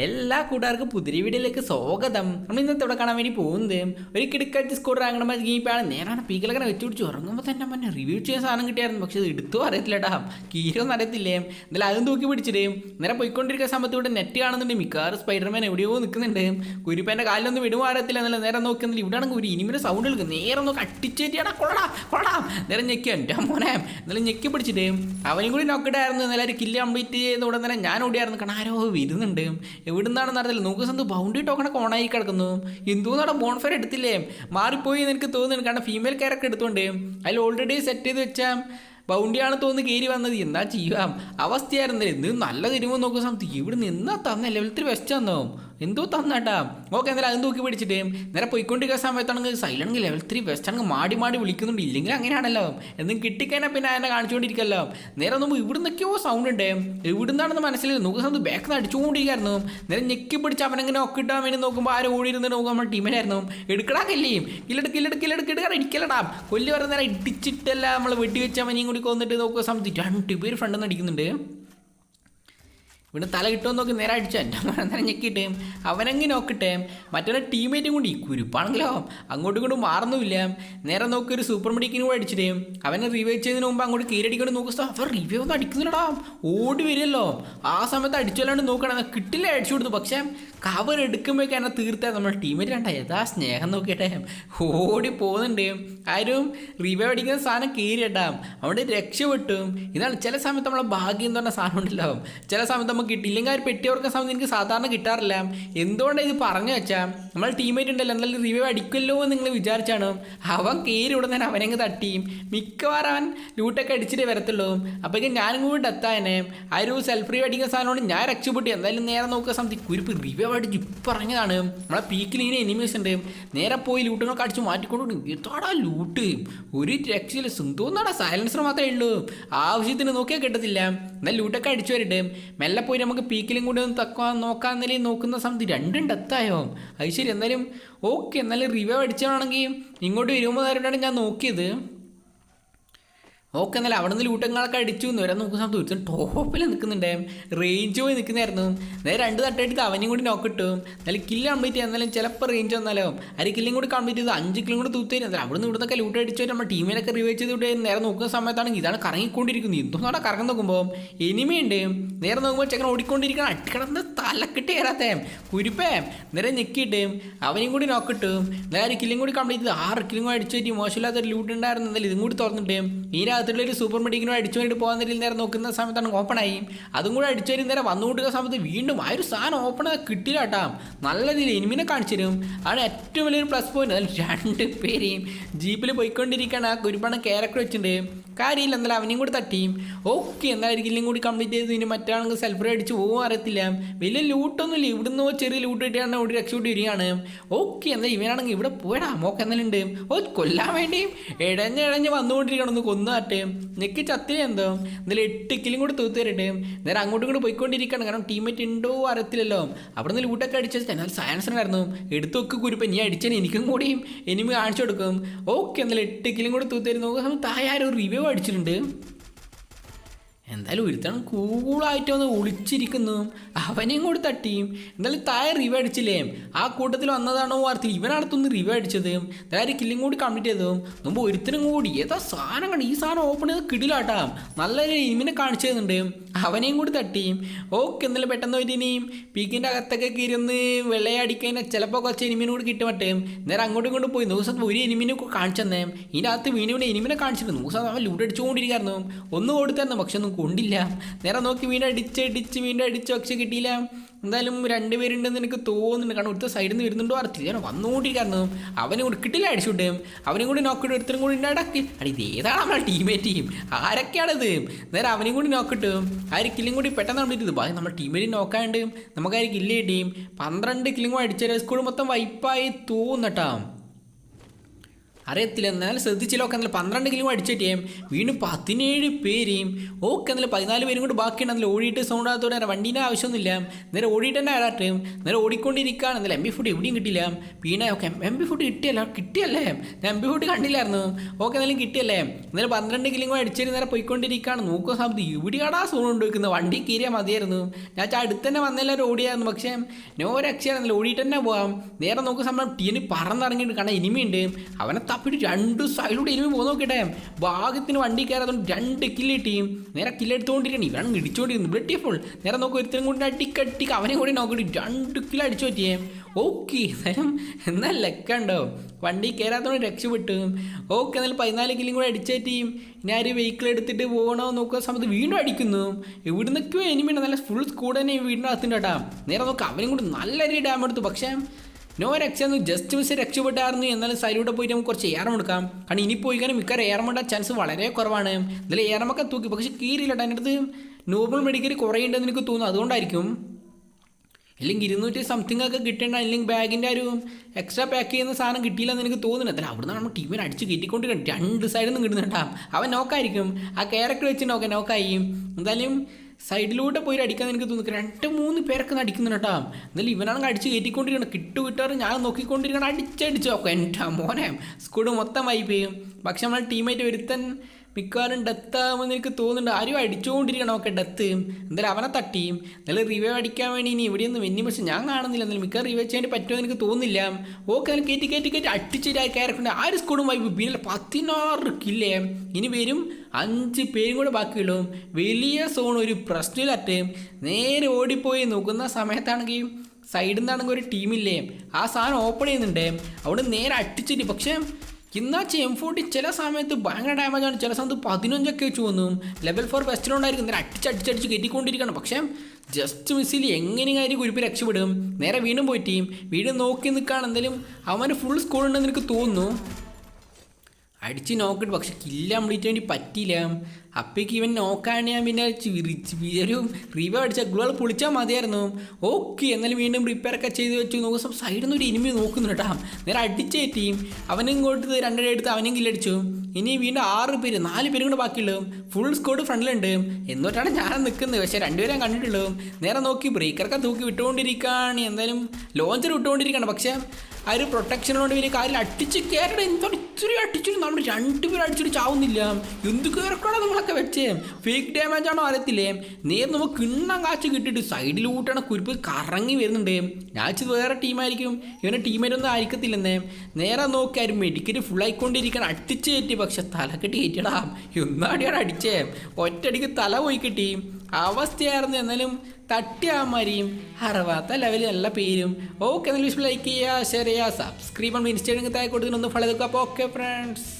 Él എല്ലാ കൂട്ടുകാർക്കും പുതിരി വീഡിയോയിലേക്ക് സ്വാഗതം. നമ്മൾ ഇന്നത്തെ ഇവിടെ കാണാൻ വേണ്ടി പോകുന്നത് ഒരു കിടക്കാറ്റ് സ്കൂൾ റാങ്ങണ ഗീപ്പാണ് നേരാണ് പീക്കലങ്ങനെ വെച്ച് പിടിച്ച് ഉറങ്ങുമ്പോൾ തന്നെ മന്നെ റിവ്യൂ ചെയ്യാൻ സാധനം കിട്ടിയായിരുന്നു. പക്ഷേ ഇത് എടുത്തു അറിയത്തില്ലടാ കീരൊന്നും അറിയത്തില്ലേ? എന്നാലും അതും തൂക്കി പിടിച്ചിട്ട് നേരെ പോയിക്കൊണ്ടിരിക്കുന്ന സമയത്ത് ഇവിടെ നെറ്റ് കാണുന്നുണ്ട്. മിക്കവാറും സ്പൈഡർമാൻ എവിടെയോ നിൽക്കുന്നുണ്ട് കുരുപ്പേന്റെ കാലിലൊന്നും വിടുവാ അറിയത്തില്ല. എന്നല്ല നേരെ നോക്കുന്നില്ല ഇവിടെ ആണെങ്കിൽ ഒരു ഇനിമിന്റെ സൗണ്ട് എടുക്കും നേരെ നോക്കി അട്ടിച്ചേറ്റിയാടാ കൊള്ളടാ. കൊള്ളടാ നേരെ ഞെക്കി എന്റെ മോനെ. എന്നാലും ഞെക്കി പിടിച്ചിട്ട് അവനും കൂടി നോക്കിയിട്ടായിരുന്നു എന്നാലും ഒരു കില്ല് കംപ്ലീറ്റ് ചെയ്ത ഉടനെ ഞാൻ ഓടിയായിരുന്നു. കാരണം ആരോ വരുന്നുണ്ട് എവിടുന്നാണെന്ന് അറിയില്ല നോക്കുക സന്ത് ബൗണ്ടറി ടോക്കണൊക്കെ ഓണായി കിടക്കുന്നു. എന്തോന്നാണ് ബോൺഫയർ എടുത്തില്ലേ? മാറിപ്പോയി എന്ന് എനിക്ക് തോന്നുന്നു കാരണം ഫീമെയിൽ ക്യാരക്ടർ എടുത്തുകൊണ്ട് അതിൽ ഓൾറെഡി സെറ്റ് ചെയ്ത് വെച്ചാൽ ബൗണ്ടിയാണ് തോന്നുന്നു കയറി വന്നത്. എന്താ ചെയ്യാം? അവസ്ഥയായിരുന്നില്ല? എന്ത് നല്ല തിരുമ്പോ നോക്കുന്ന സമയത്ത് ഇവിടെ നിന്നാ തന്ന? ലെവലത്തിൽ വെസ്റ്റ് തന്നോ എന്തോ തന്നാട്ടാ. ഓക്കെ എന്തായാലും അത് തൂക്കി പിടിച്ചിട്ട് നേരെ പോയിക്കൊണ്ടിരിക്കുന്ന സമയത്താണെങ്കിൽ സൈലണെങ്കിൽ ലെവൽ ത്രീ വെസ്റ്റ് ആണെങ്കിൽ മാടി മാടി വിളിക്കുന്നുണ്ട്. ഇല്ലെങ്കിൽ അങ്ങനെയാണല്ലോ. എന്നും കിട്ടിക്കഴിഞ്ഞാൽ പിന്നെ അതിനെ കാണിച്ചുകൊണ്ടിരിക്കല്ലോ നേരെ നോക്കുമ്പോൾ ഇവിടുന്നൊക്കെയോ സൗണ്ട് ഉണ്ട്. എവിടുന്നാണെന്ന് മനസ്സിലായി നോക്കുന്ന സമയത്ത് ബാക്ക് നിന്ന് അടിച്ചുകൊണ്ടിരിക്കുകയായിരുന്നു നേരെ ഞെക്കി പിടിച്ച് അവനെങ്ങനെ ഒക്കിട്ടാൻ വേണ്ടി നോക്കുമ്പോൾ ആരും ഓടിയിരുന്ന് നോക്കുമ്പോൾ നമ്മുടെ ടീമിനായിരുന്നു എടുക്കടാ കല്ലിയും കില്ലെടുക്ക് കില്ലെടുക്ക് കില്ലെടുക്ക് എടുക്കാൻ ഇടിക്കലടാ കൊല്ലി പറഞ്ഞ നേരം ഇടിച്ചിട്ടല്ല നമ്മൾ വെടിവെച്ച അവനെയും കൂടി കൊന്നിട്ട് നോക്കുക സമയത്ത് രണ്ട് പേര് ഫ്രണ്ടെന്ന് അടിക്കുന്നുണ്ട്. ഇവിടെ തല കിട്ടുമെന്ന് നോക്കി നേരെ അടിച്ചു. എന്റെ നേരം ഞെക്കിയിട്ട്. അവനങ്ങി നോക്കട്ടെ. മറ്റൊരു ടീമേറ്റും കൂടി. കുരുപ്പാണെങ്കിലോ? അങ്ങോട്ടും ഇങ്ങോട്ടും മാറുന്നുമില്ല. നേരെ നോക്കി ഒരു സൂപ്പർ മെഡിക്കിനും കൂടെ അടിച്ചിട്ട് അവനെ റിവൈവ് ചെയ്തതിന് മുമ്പ് അങ്ങോട്ട് കീരടിക്കൊണ്ട് നോക്കുക അവർ റിവൈവ് ഒന്നും അടിക്കുന്നില്ലടാ. ഓടി വരുമല്ലോ ആ സമയത്ത് അടിച്ചല്ലാണ്ട് നോക്കണം കിട്ടില്ല അടിച്ചു കൊടുത്തു. പക്ഷേ കവർ എടുക്കുമ്പോഴേക്കും എന്നെ തീർത്താ. നമ്മുടെ ടീമേറ്റ് കണ്ട. യഥാ സ്നേഹം നോക്കിയിട്ടെ. ഓടി പോകുന്നുണ്ട്. ആരും റിവൈവ് അടിക്കുന്ന സാധനം കീരിട്ടാം അവിടെ രക്ഷപ്പെട്ടു. ഇതാണ് ചില സമയത്ത് നമ്മളെ ഭാഗ്യം എന്ന് പറഞ്ഞ സാധനം ഉണ്ടല്ലോ. ചില സമയത്ത് നമുക്ക് കിട്ടിയില്ലെങ്കിൽ ആ ഒരു പെട്ടി ഓർക്കുന്ന സമയത്ത് എനിക്ക് സാധാരണ കിട്ടാറില്ല. എന്തുകൊണ്ടാണ് ഇത് പറഞ്ഞു വെച്ചാൽ നമ്മൾ ടീമേറ്റ് ഉണ്ടല്ലോ എന്നാലും റിവ്യൂ അടിക്കുമല്ലോ എന്ന് നിങ്ങൾ വിചാരിച്ചാണ്. അവൻ കയറി ഉടനെ തന്നെ അവനങ്ങ് തട്ടിയും മിക്കവാറും അവൻ ലൂട്ടൊക്കെ അടിച്ചിട്ടേ വരത്തുള്ളൂ. അപ്പോഴേക്കും ഞാനും കൂടി എത്താനെ ആ ഒരു സെൽഫ് റിവ്യൂ അടിക്കുന്ന സാധനമാണ് ഞാൻ രക്ഷപ്പെട്ടു. എന്തായാലും നേരെ നോക്കുന്ന സമയത്ത് കുരിപ്പ് റിവ്യൂ അടിച്ച് ഇപ്പം ഇറങ്ങിയതാണ് നമ്മളെ പീക്കിൽ ഇങ്ങനെ എനിമീസ് ഉണ്ട്. നേരെ പോയി ലൂട്ടുകളൊക്കെ അടിച്ച് മാറ്റിക്കൊണ്ടു എത്താടാ ലൂട്ട് ഒരു രക്ഷയില്ല. സുന്തോന്നാടാ സൈലൻസർ മാത്രമേ ഉള്ളൂ. ആവശ്യത്തിന് നോക്കിയാൽ കിട്ടത്തില്ല. എന്നാൽ ലൂട്ടൊക്കെ അടിച്ചു വരട്ടെ. മെല്ലെ പോയി നമുക്ക് പീക്കിലും കൂടി ഒന്ന് തക്കാൻ നോക്കാൻ നിലയിൽ നോക്കുന്ന സമയത്ത് രണ്ടും ഡെത്തായോ അത് ശരി എന്നാലും ഓക്കെ എന്നാലും റിവ്യൂ അടിച്ചതാണെങ്കിൽ ഇങ്ങോട്ട് വരുമ്പോൾ ഞാൻ നോക്കിയത്. ഓക്കെ എന്നാലും അവിടെ നിന്ന് ലൂട്ടങ്ങളൊക്കെ അടിച്ചു. എന്ന് വരാൻ നോക്കുന്ന സമയത്ത് ഒരുത്തൻ ടോപ്പിൽ നിൽക്കുന്നുണ്ടേ റേഞ്ച് പോയി നിൽക്കുന്നതായിരുന്നു നേരെ രണ്ട് തട്ടായിട്ട് അവനെയും കൂടി നോക്ക് നോക്കിട്ടു എന്നാലും കില്ല് കംപ്ലീറ്റ് ചെയ്യാൻ എന്നാലും ചിലപ്പോൾ റേഞ്ച് വന്നാലോ. അര കില്ലും കൂടി കംപ്ലീറ്റ് ചെയ്ത്. അഞ്ച് കില്ലും കൂടി തൂത്തി തരും അവിടെ നിന്ന് ഇവിടുന്നൊക്കെ ലൂട്ട് അടിച്ചു നമ്മുടെ ടീമിനൊക്കെ റിവൈവ് ചെയ്ത് വിട്ട് നേരെ നോക്കുന്ന സമയത്താണ് ഇതാണ് കറങ്ങിക്കൊണ്ടിരിക്കുന്നത്. എന്തോന്നാണ് കറങ്ങി നോക്കുമ്പോൾ എനിമയുണ്ട് നേരെ നോക്കുമ്പോൾ ചെക്കൻ ഓടിക്കൊണ്ടിരിക്കണം അട്ടിക്കടന്ന് തലക്കിട്ട് കയറാത്തേ കുരുപ്പേ. നേരെ ഞെക്കിയിട്ട് അവനെയും കൂടി നോക്കിട്ടു നേരെ കില്ലും കൂടി കംപ്ലീറ്റ് ചെയ്ത്. ആറ് കില്ലും കൂടി അടിച്ചു പറ്റി. മോശമില്ലാത്തൊരു ലൂട്ട് ഉണ്ടായിരുന്നു. എന്നാലും ഇതും കൂടി തുറന്നിട്ട് ഇതിനകത്തുള്ള ഒരു സൂപ്പർ മെഡിക്കിനും അടിച്ചു വേണ്ടി പോകാൻ നേരം നേരെ നോക്കുന്ന സമയത്താണ് ഓപ്പൺ ആയി. അതും കൂടെ അടിച്ചു വരും നേരെ വന്നുകൊണ്ടിരിക്കുന്ന സമയത്ത് വീണ്ടും ആ ഒരു സാധനം ഓപ്പൺ കിട്ടില്ല കേട്ടാ നല്ല രീതിയിൽ എനിമിനെ കാണിച്ചു തരും. ആണ് ഏറ്റവും വലിയൊരു പ്ലസ് പോയിന്റ് അതിൽ രണ്ട് പേരെയും ജീപ്പിൽ പോയിക്കൊണ്ടിരിക്കുകയാണ്. ആ ഒരുപാട് ക്യാരക്ടർ വെച്ചിട്ടുണ്ട്. കാര്യമില്ല എന്നാലും അവനെയും കൂടി തട്ടിയും ഓക്കെ ഇല്ലെങ്കിൽ കൂടി കംപ്ലീറ്റ് ചെയ്ത്. ഇനി മറ്റാണെങ്കിൽ സെൽഫ് അടിച്ച് പോകാൻ അറിയത്തില്ല. വലിയ ലൂട്ടൊന്നുമില്ല ഇവിടുന്ന് ചെറിയ ലൂട്ട് കിട്ടിയാണ് ഒരു രക്ഷപ്പെട്ട് വരികയാണ്. ഓക്കെ എന്നാൽ ഇവനാണെങ്കിൽ ഇവിടെ പോയടാ. മോക്ക് എന്നാലും ഉണ്ട്. ഓ കൊല്ലാൻ വേണ്ടിയും ഇടഞ്ഞ് ഇടഞ്ഞ് വന്നുകൊണ്ടിരിക്കണം ഒന്ന് കൊന്നാട്ടെ നിക്ക് ചത്തിന് എന്തോ. എന്നാലും എട്ട് കിലും കൂടി തൂത്ത് തരട്ടെ നേരെ അങ്ങോട്ടും ഇങ്ങോട്ട് പോയിക്കൊണ്ടിരിക്കുകയാണ്. കാരണം ടീമേറ്റ് ഉണ്ടോ അറിയത്തില്ലല്ലോ. അവിടെ നിന്ന് ലൂട്ടൊക്കെ അടിച്ചത്. എന്നാൽ സയൻസ് ഉണ്ടായിരുന്നു. എടുത്തു വെക്ക് കുരുപ്പ് നീ അടിച്ചാൽ എനിക്കും കൂടിയും എനിമി കാണിച്ചു കൊടുക്കും. ഓക്കെ എന്നാലും എട്ട് കിലും കൂടി തൂത്ത് തരും നോക്കാം തായ ആരും റിവ്യൂ അടിച്ചിട്ടുണ്ട്. എന്തായാലും ഒരുത്തണം കൂളായിട്ട് വന്ന് ഒളിച്ചിരിക്കുന്നു. അവനെയും കൂടി തട്ടിയും. എന്തായാലും തായ റിവ് അടിച്ചില്ലേ? ആ കൂട്ടത്തിൽ വന്നതാണോ വാർത്ത? ഇവനടുത്തൊന്ന് റിവ് അടിച്ചത് തായ കില്ലും കൂടി കംപ്ലീറ്റ് ചെയ്തതും മുമ്പ് ഒരുത്തനും കൂടി ഏതാ സാധനം കണ്ട് ഈ സാധനം ഓപ്പൺ ചെയ്ത് കിടിലാട്ടാ. നല്ല ഇമിനെ കാണിച്ചു തരുന്നുണ്ട് അവനെയും കൂടി തട്ടിയും. ഓക്കെ എന്നാലും പെട്ടെന്ന് ഒരു ഇനിയും പീക്കിന്റെ അകത്തൊക്കെ കയറി ഒന്ന് വെള്ളയടിക്കഴിഞ്ഞാൽ ചിലപ്പോൾ കുറച്ച് എനിമിനും കൂടി കിട്ടുമട്ടേ നേരെ അങ്ങോട്ടും ഇങ്ങോട്ടും പോയി. ദിവസം ഒരു എനിമിനെ കാണിച്ചു തന്നേം. ഇതിനകത്ത് വീണ്ടും എനിമിനെ കാണിച്ചിരുന്നു. ദിവസം അവൻ ലൂട്ട് അടിച്ചുകൊണ്ടിരിക്കുന്നു ഒന്ന് കൊടുത്തായിരുന്നു പക്ഷെ ഒന്നും കൊണ്ടില്ല. നേരെ നോക്കി വീണ്ടും അടിച്ച് അടിച്ച് വീണ്ടും അടിച്ച് പക്ഷെ കിട്ടിയില്ല. എന്തായാലും രണ്ടുപേരുണ്ടെന്ന് എനിക്ക് തോന്നുന്നുണ്ട്. കാരണം ഒരുത്ത സൈഡിൽ നിന്ന് വരുന്നുണ്ടോ അറിയില്ല ഞാൻ വന്നുകൊണ്ടിരിക്കുന്നു അവനെ കൂടി കിട്ടില്ല അടിച്ചുവിട്ടേ അവനും കൂടി നോക്കിട്ട് ഒരുത്തരും കൂടി ഉണ്ടാക്കി അടി ഇത് ഏതാണ് നമ്മുടെ ടീമേറ്റ് ടീം ഇത് നേരെ അവനും കൂടി നോക്കിട്ട് ആ ഒരു കില്ലും കൂടി പെട്ടെന്ന് കണ്ടിട്ട് ഇത് നമ്മുടെ ടീമേറ്റ് നോക്കാണ്ട് നമുക്ക് ആ ഒരു പന്ത്രണ്ട് കില്ലും കൂടി അടിച്ചാൽ സ്കൂൾ മൊത്തം വൈപ്പായി തോന്നട്ടാ അറിയത്തില്ല. എന്നാലും ശ്രദ്ധിച്ചില്ല. ഒക്കെ എന്നാലും പന്ത്രണ്ട് കിലോ അടിച്ചിട്ടേ വീണ്ടും പതിനേഴ് പേരെയും ഓക്കെ എന്നാലും പതിനാല് പേരും കൂടി ബാക്കിയുണ്ട്. എന്നാലും ഓടിയിട്ട് സൗണ്ട് ആകത്തോടെ വണ്ടീന്റെ ആവശ്യമൊന്നുമില്ല. നേരെ ഓടിയിട്ട് തന്നെ ആരാട്ട് നേരെ ഓടിക്കൊണ്ടിരിക്കുകയാണ് എന്നാലും എം ബി ഫുഡ് എവിടെയും കിട്ടിയില്ല. പിന്നെ ഓക്കെ എം ബി ഫുഡ് കിട്ടിയല്ല. കിട്ടിയല്ലേ? ഞാൻ എം ബി ഫുഡ് കണ്ടില്ലായിരുന്നു. ഓക്കെ എന്നാലും കിട്ടിയല്ലേ? എന്നാലും പന്ത്രണ്ട് കിലോ അടിച്ചിട്ട് നേരെ പോയിക്കൊണ്ടിരിക്കുകയാണ് നോക്കുക സമയത്ത് ഇവിടെയാടാ സൗണ്ട് കൊണ്ട് വെക്കുന്നത് വണ്ടി കീറിയാൽ മതിയായിരുന്നു. ഞാൻ അടുത്ത് തന്നെ വന്നെല്ലാവരും ഓടിയായിരുന്നു. പക്ഷേ നോ രക്ഷയായിരുന്നില്ല ഓടിയിട്ട് തന്നെ പോവാം. നേരെ നോക്കുക സമയം ടീന് പറന്നിറങ്ങിയിട്ട് കാരണം ഇനിമയുണ്ട് അവനെ തപ്പിട്ട് രണ്ട് സൈഡിലൂടെ ഇനിമി പോകുന്ന നോക്കട്ടെ ഭാഗത്തിന് വണ്ടി കയറാതുകൊണ്ട് രണ്ട് കില്ല് ടീം നേരെ കില്ലെടുത്തുകൊണ്ടിരിക്കണം ഇവരാണ് ഇടിച്ചുകൊണ്ടിരുന്നു ബ്ലഡ് ഫുൾ നേരെ നോക്കും ഒരുത്തരും കൊണ്ട് അടിക്കട്ടിക്ക് അവനെ കൂടി നോക്കിയിട്ട് രണ്ട് കില്ല് അടിച്ചു പറ്റിയേ. ഓക്കെ നേരം എന്നാൽ ലെക്കുണ്ടോ വണ്ടി കയറാത്തോണ്ട് രക്ഷപ്പെട്ടു. ഓക്കെ എന്നാൽ പതിനാല് കിലും കൂടെ അടിച്ചേറ്റിയും ഇനി ആര് വെഹിക്കിൾ എടുത്തിട്ട് പോകണോ നോക്കുന്ന സമയത്ത് വീണ്ടും അടിക്കുന്നു. ഇവിടുന്നൊക്കെയോ എനിമിയുണ്ട് നല്ല ഫുൾ സ്കൂഡ് തന്നെ വീടിന്റെ അകത്തുണ്ട് കേട്ടാ. നേരെ നോക്കാം അവനും കൂടി നല്ല രീതി ഡാം എടുത്തു. പക്ഷേ നോ രക്ഷ ജസ്റ്റ് മിസ് രക്ഷപ്പെട്ടായിരുന്നു എന്നാലും സൈഡിലൂടെ പോയിട്ട് നമുക്ക് കുറച്ച് ഏറം എടുക്കാം. കാരണം ഇനി പോയി കഴിഞ്ഞാൽ മിക്കവാറും ഏറം വേണ്ട ചാൻസ് വളരെ കുറവാണ്. ഇതിൽ ഏറമൊക്കെ തൂക്കി. പക്ഷേ കീറിയില്ല എന്റെ അടുത്ത് നോർമൽ മെഡിക്കൽ കുറേ ഉണ്ടെന്ന് എനിക്ക് തോന്നുന്നു. അതുകൊണ്ടായിരിക്കും. അല്ലെങ്കിൽ ഇരുന്നൂറ്റി സംതിങ് ഒക്കെ കിട്ടേണ്ട. അല്ലെങ്കിൽ ബാഗിന്റെ ഒരു എക്സ്ട്രാ പാക്ക് ചെയ്യുന്ന സാധനം കിട്ടിയില്ലെന്ന് എനിക്ക് തോന്നുന്നു അല്ല അവിടെ നമ്മൾ ടീമിനെ അടിച്ച് കയറ്റിക്കൊണ്ടിരിക്കണം രണ്ട് സൈഡിൽ നിന്ന് കിട്ടുന്നുണ്ടാവും അവൻ നോക്കായിരിക്കും ആ ക്യാരക്ടർ വെച്ച് നോക്കാം നോക്കായി എന്തായാലും സൈഡിലൂടെ പോയി അടിക്കാൻ എനിക്ക് തോന്നുന്നു. രണ്ട് മൂന്ന് പേരൊക്കെ അടിക്കുന്നുണ്ട് കേട്ടോ. എന്നാലും ഇവനാണെങ്കിൽ അടിച്ച് കയറ്റിക്കൊണ്ടിരിക്കണം കിട്ടു കിട്ടാറ് ഞാൻ നോക്കിക്കൊണ്ടിരിക്കണം അടിച്ചടിച്ച് നോക്കാം. എന്റെ മോനെ സ്കൂഡ് മൊത്തം വൈപ്പ് ചെയ്യും. പക്ഷെ നമ്മൾ ടീമായിട്ട് ഒരുത്തൻ മിക്കവാറും ഡെത്ത് ആകുമെന്ന് എനിക്ക് തോന്നുന്നുണ്ട്. ആരും അടിച്ചുകൊണ്ടിരിക്കണം ഒക്കെ ഡെത്ത് എന്തായാലും അവനെ തട്ടിയും എന്നാലും റിവൈവ് അടിക്കാൻ വേണ്ടി ഇനി ഇവിടെയൊന്നും വെന്നി പക്ഷെ ഞാൻ കാണുന്നില്ല. എന്നാലും മിക്ക റിവൈവ് ചെയ്യാൻ പറ്റുമെന്ന് എനിക്ക് തോന്നുന്നില്ല. ഓക്കെ അതിന് കയറ്റി കയറ്റി കയറ്റി അടിച്ചിട്ട് കയറക്കുണ്ട് ആര് സ്കൂളും വൈബ് പിന്നെ പതിനാറ് കില്ലേ ഇനി വരും അഞ്ച് പേരും കൂടെ ബാക്കിയുള്ളൂ. വലിയ സോൺ ഒരു പ്രശ്നമില്ലാട്ട് നേരെ ഓടിപ്പോയി നോക്കുന്ന സമയത്താണെങ്കിൽ സൈഡിൽ നിന്നാണെങ്കിൽ ഒരു ടീമില്ലേ ആ സാധനം ഓപ്പൺ ചെയ്യുന്നുണ്ട്. അവിടെ നേരെ അടിച്ചിട്ട് പക്ഷേ എന്നാ എം ഫോർട്ടി ചില സമയത്ത് ഭയങ്കര ഡാമേജ് ആണ്. ചില സമയത്ത് പതിനഞ്ചൊക്കെ വെച്ച് വന്നു ലെവൽ ഫോർ വെസ്റ്റിലുണ്ടായിരിക്കും നേരെ അടിച്ചടിച്ചടിച്ച് കയറ്റിക്കൊണ്ടിരിക്കണം. പക്ഷേ ജസ്റ്റ് മിസ്സിൽ എങ്ങനെയായിരിക്കും കുരിപ്പ് രക്ഷപ്പെടും. നേരെ വീണ്ടും പോയിട്ട് വീണ്ടും നോക്കി നിൽക്കുകയാണ് എന്തായാലും അവന് ഫുൾ സ്കോർ ഉണ്ടെന്ന് എനിക്ക് തോന്നുന്നു. അടിച്ച് നോക്കിട്ട് പക്ഷെ കില്ല കംപ്ലീറ്റ് വേണ്ടി പറ്റിയില്ല. അപ്പേക്ക് ഇവൻ നോക്കാൻ ഞാൻ പിന്നെ ഒരു റിവ അടിച്ച ഗ്ലോൾ പൊളിച്ചാൽ മതിയായിരുന്നു. ഓക്കെ എന്നാലും വീണ്ടും റിപ്പയർ ഒക്കെ ചെയ്ത് വെച്ചു. നോക്കുമ്പോൾ സൈഡിൽ നിന്ന് ഒരു ഇനിമി നോക്കുന്നു കേട്ടോ നേരെ അടിച്ചേറ്റി. അവനും ഇങ്ങോട്ട് രണ്ടര എടുത്ത് അവനും കില്ലടിച്ചു ഇനി വീണ്ടും ആറ് പേര് നാല് പേരും കൂടെ ബാക്കിയുള്ളൂ. ഫുൾ സ്കോഡ് ഫ്രണ്ടിലുണ്ട്. എന്നിട്ടാണ് ഞാൻ നിൽക്കുന്നത് പക്ഷേ രണ്ടുപേരും കണ്ടിട്ടുള്ളൂ. നേരെ നോക്കി ബ്രേക്കറൊക്കെ തൂക്കി വിട്ടുകൊണ്ടിരിക്കുകയാണ് എന്തായാലും ലോഞ്ചർ വിട്ടുകൊണ്ടിരിക്കുകയാണ് പക്ഷേ ആ ഒരു പ്രൊട്ടക്ഷനോട് പിന്നെ കാര്യം അടിച്ച് കയറണം എന്താണ് ഇത്തിരി അടിച്ചിട്ട് നമ്മൾ രണ്ടുപേരും അടിച്ചിട്ട് ചാവുന്നില്ല? എന്ത് കയറക്കണോ നിങ്ങളൊക്കെ വെച്ചേ? ഫേക്ക് ഡാമേജ് ആണോ അറിയത്തില്ലേ? നേരെ നമുക്ക് കിണ്ണം കാച്ച് കിട്ടിയിട്ട് സൈഡിലൂട്ടാണ് കുരിപ്പ് കറങ്ങി വരുന്നുണ്ട്. ഞാൻ വെച്ചത് വേറെ ടീമായിരിക്കും ഇവനെ ടീമേറ്റൊന്നും ആയിരിക്കത്തില്ലെന്നേ. നേരെ നോക്കിയാലും മെഡിക്കറ്റ് ഫുൾ ആയിക്കൊണ്ടിരിക്കണം അടിച്ച് കയറ്റി പക്ഷെ തലക്കെട്ടി കയറ്റിയടാ ഒന്നാടിയാണ് അടിച്ചേ? ഒറ്റയടിക്ക് തല പോയി കിട്ടി. അവസ്ഥയായിരുന്നു എന്നാലും തട്ടിയാമാരിയും അറവാത്ത ലെവലിൽ നല്ല പേരും. ഓക്കെ എന്നാലും ലൈക്ക് ചെയ്യുക ഷെയർ ചെയ്യുക സബ്സ്ക്രൈബ് ഇൻസ്റ്റാഗ്രാമിൽ താഴെ കൊടുക്കുന്നൊന്ന് ഫോളോ ചെയ്തേക്കുക അപ്പോൾ ഓക്കെ ഫ്രണ്ട്സ്